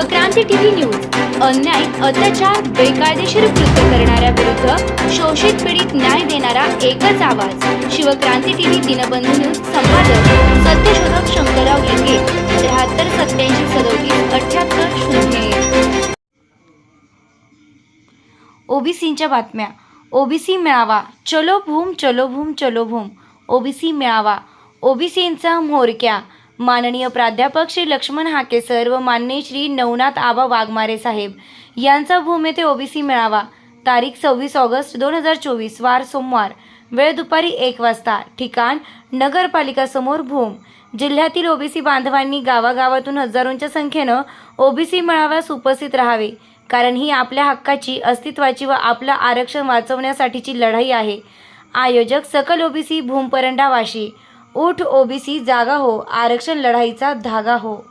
OBC TV news. अन्याय अत्याचार बेकायदेशीर कृत्य करणाऱ्या विरुद्ध शोषित पीडित न्याय देणारा एकच आवाज. शिवक्रांती टीव्ही दिनबंधू न्यूज संपादक सत्यशोधक शंकरराव लिंगे त्र्याहत्तर सत्याऐंशी सदोतीस अठ्याहत्तर शून्य ओबीसींच्या बातम्या. ओबीसी मेळावा. चलो भूम चलो भूम चलो भूम. ओबीसी मेळावा. ओबीसींचा म्होरक्या माननीय प्राध्यापक श्री लक्ष्मण हाकेसर व माननीय श्री नवनाथ आबा वाघमारे साहेब यांचा भूम येथे ओबीसी मेळावा. तारीख सव्वीस ऑगस्ट दोन हजार चोवीस वार सोमवार. वेळ दुपारी एक वाजता. ठिकाण नगरपालिका समोर भूम. जिल्ह्यातील ओबीसी बांधवांनी गावागावातून हजारोंच्या संख्येनं ओबीसी मेळाव्यास उपस्थित राहावे. कारण ही आपल्या हक्काची अस्तित्वाची व आपलं आरक्षण वाचवण्यासाठीची लढाई आहे. आयोजक सकल ओबीसी भूमपरंडा वाशी. उठ ओबीसी जागा हो आरक्षण लढाईचा धागा हो.